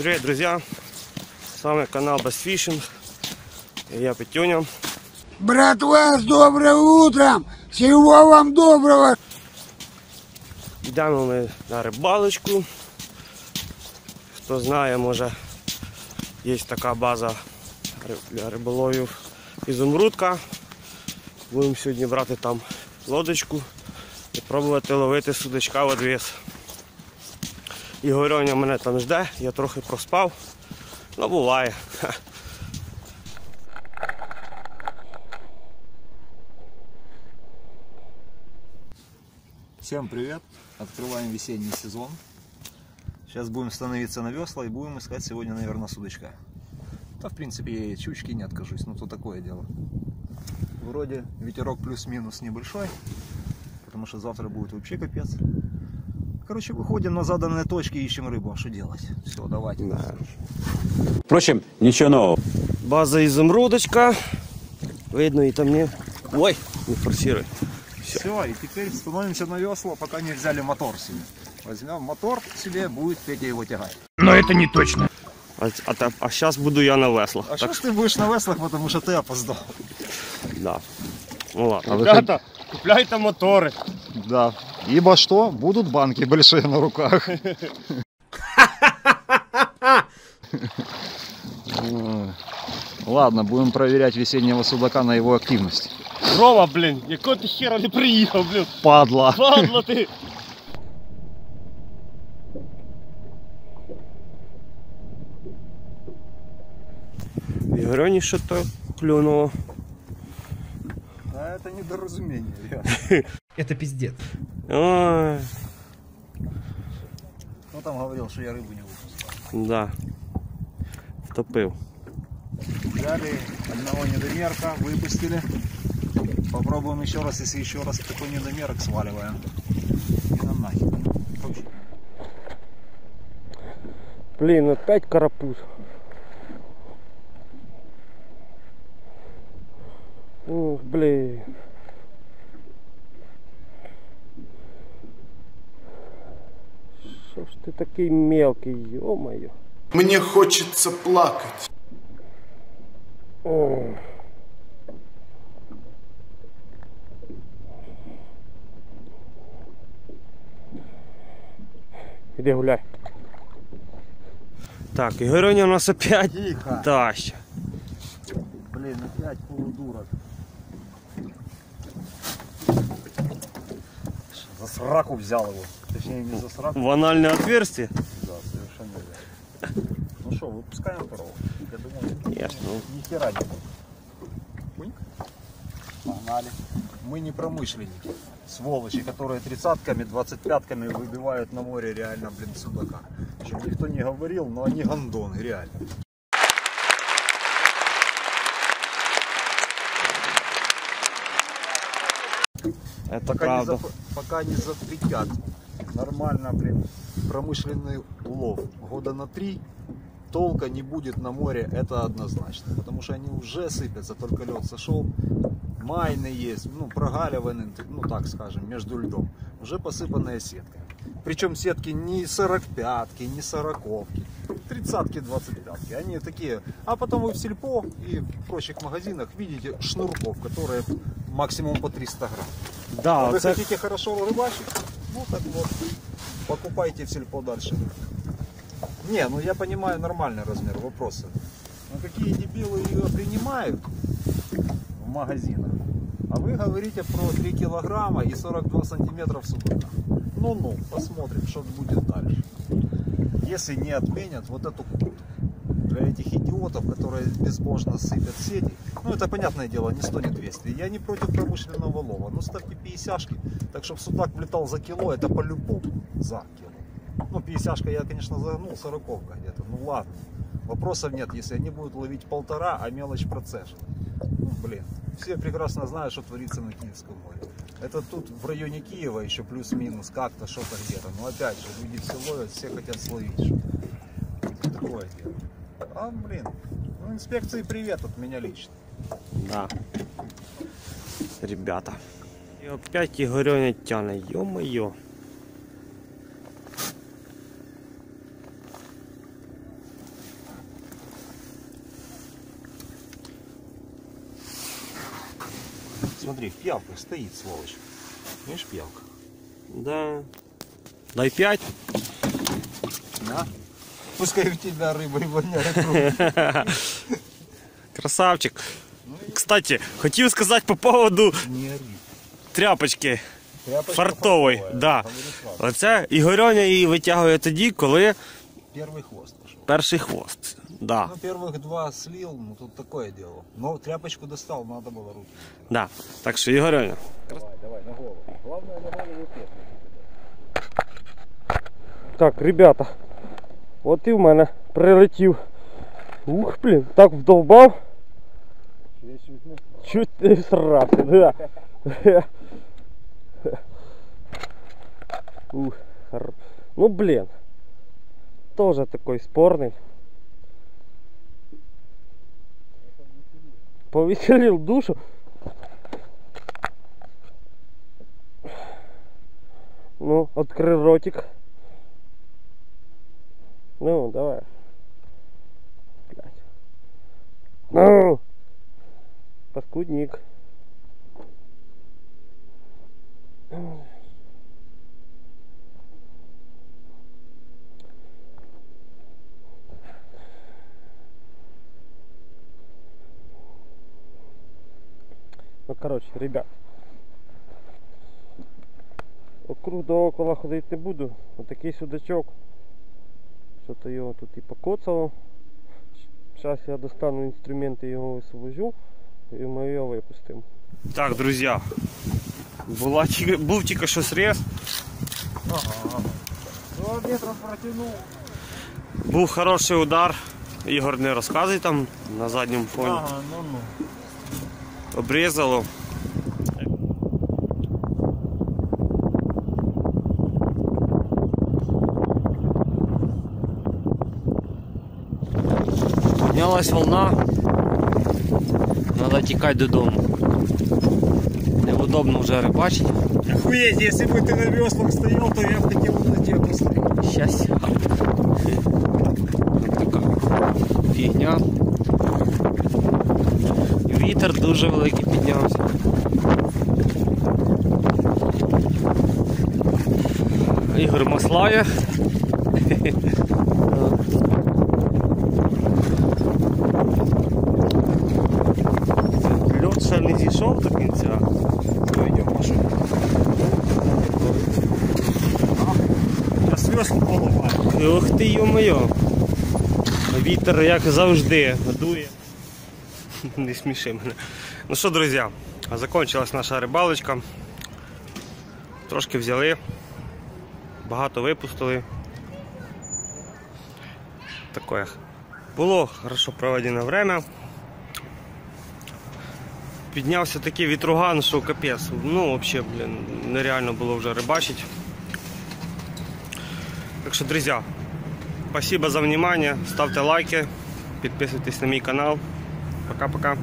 Привет, друзья! С вами канал Bassfishing. И я Петюня. Братва, с добрым утром! Всего вам доброго! Йдемо ми на рибалочку. Хто знає, може є така база для риболовів Ізумрудка. Будемо сьогодні брати там лодочку і пробувати ловити судачка в одвіс. Ігорьоня мене там жде, я трохи проспав. Ну буває. Всем привет! Открываем весенний сезон. Сейчас будем становиться на весла и будем искать сегодня, наверное, судачка. Да, в принципе, я и от щучки не откажусь, но то такое дело. Вроде ветерок плюс-минус небольшой, потому что завтра будет вообще капец. Короче, выходим на заданные точки, ищем рыбу. А что делать? Все, давайте. Да. Впрочем, ничего нового. База Ізумрудочка. Видно і там не. Ой, не форсируй. Все, и теперь становимся на весла, пока не взяли мотор себе. Возьмем мотор себе, будет Петя его тягать. А, а, та- а зараз буду я на веслах. А так ж ты будешь на веслах, потому что ты опоздал? Да. Ну ладно. Ребята, купляйте мотори. Да. Ибо что? Будут банки большие на руках. Ладно, будем проверять весеннего судака на его активность. Рома, блін, якого ти хера не приїхав, блін. Падла. Падла ти. Ігорьоні що то клюнуло. А это недоразумение, ребят. Это пиздец. Ой, Ну там говорил, что я рыбу не выпускал. да. Втопив. Взяли одного недомерка, выпустили. Попробуем еще раз, если еще раз такой недомерок сваливаем. И нам нахер. Блін, опять карапуз. Ух, блін. Що ж ти такий мелкий, йо-моє. Мне хочется плакать. Ох. Іди гуляй. Так, Ігорюня у нас опять Тихо. таща. Блин, опять полудурок. За сраку взял его. Точнее, не за сраку. В анальне отверстие? Да, совершенно верно. Ну что, выпускаем второго? Я думаю, Конечно. ну, ни хера не будет. Погнали. Мы не промышленники. Сволочи, которые тридцатками, двадцать-пятками выбивают на море реально, блин, судака. Чтобы никто не говорил, но они гондоны, реально. Это пока не, правда. зап- пока не запретят нормально, блин, промышленный улов года на три, толка не будет на море, это однозначно. Потому что они уже сыпятся, только лед сошел. Майны есть, ну, прогаливаны, ну, так скажем, между льдом. Уже посыпанная сетка. Причем сетки не 45-ки, не 40-ки, 30-ки, 25-ки. Они такие. А потом вы в сельпо и в прочих магазинах видите шнурков, которые максимум по 300 грамм. Да, А вы оце... хотите хорошо рыбачить? Ну так вот, покупайте в сельпо дальше. Не, ну я понимаю нормальный размер вопроса. Но какие дебилы ее принимают в магазинах? А вы говорите про 3 килограмма и 42 сантиметров судака. Ну-ну, посмотрим, что будет дальше. Если не отменят вот эту для этих идиотов, которые безбожно сыпят сети. Ну, это понятное дело, не 100, не 200. Я не против промышленного лова. Ну, ставьте 50 так чтобы судак влетал за кило, это по-любому за кило. Ну, 50 я, конечно, загнул, 40 где-то. Ну, ладно. Вопросов нет, если они будут ловить полтора, а мелочь процеживать. Ну, блин, все прекрасно знают, что творится на Киевском море. Это тут в районе Киева еще плюс-минус как-то, что-то где-то. Но опять же, люди все ловят, все хотят словить. Такое дело. А, блин, ну, инспекции привет от меня лично. Да. Ребята. И опять Игорёня тянет, ё-моё. Смотри, в стоит, сволочь. Видишь, пьявка? Да. Дай пять. Да. Пускай у тебя рыба и воняет. Красавчик. Кстати, хотів сказати по поводу Не ори. тряпочки Тряпочка фартової. фартовая, Да. говорю сразу. Оце Ігорьоня її витягує тоді, коли Первый хвост пошел. перший хвост. Да. Ну, первых два слил, ну тут такое дело. Но тряпочку достал, надо было руки. Да. Так що Ігорьоня. Давай, давай, на голову. Главное, на голову петлю. Так, ребята, от і в мене прилетів. Ух, блін, так вдовбав. Чуть не срався, да. Ух, хор- ну блін. Тоже такой спорный. Повеселил душу. Ну, открыл ротик. Ну, давай. Блядь. Ну! Паскудник. Ну, короче, ребят. Округ до около ходити не буду. Отакий судачок Що-то його тут і покоцало. Зараз я достану інструменти, його висвобожу і ми його випустимо. Так, друзі. Була, тільки- був тільки що срез. Два метра протянул. Був хороший удар. Ігор не розказує там на задньому фоні. Ага, ну ну. Обрізало. Піднялась волна. Треба тікати додому. Неудобно вже рибачити. Охуеть, если бы ты на веслах стоял, то я бы хотел бы на тебя посмотреть. Щастя. Така фігня. Вітер дуже великий піднявся. Ігор маслає. Ти йо-моє. Вітер, як завжди, дує. Не сміши мене. Ну що, друзі, закончилась наша рибалочка. Трошки взяли, багато випустили. Таке. Було хорошо проведено время. Піднявся такий вітруган, що капець. Ну, взагалі, блін, нереально було вже рибачити. Так что, друзья, спасибо за внимание. Ставьте лайки, подписывайтесь на мой канал. Пока-пока.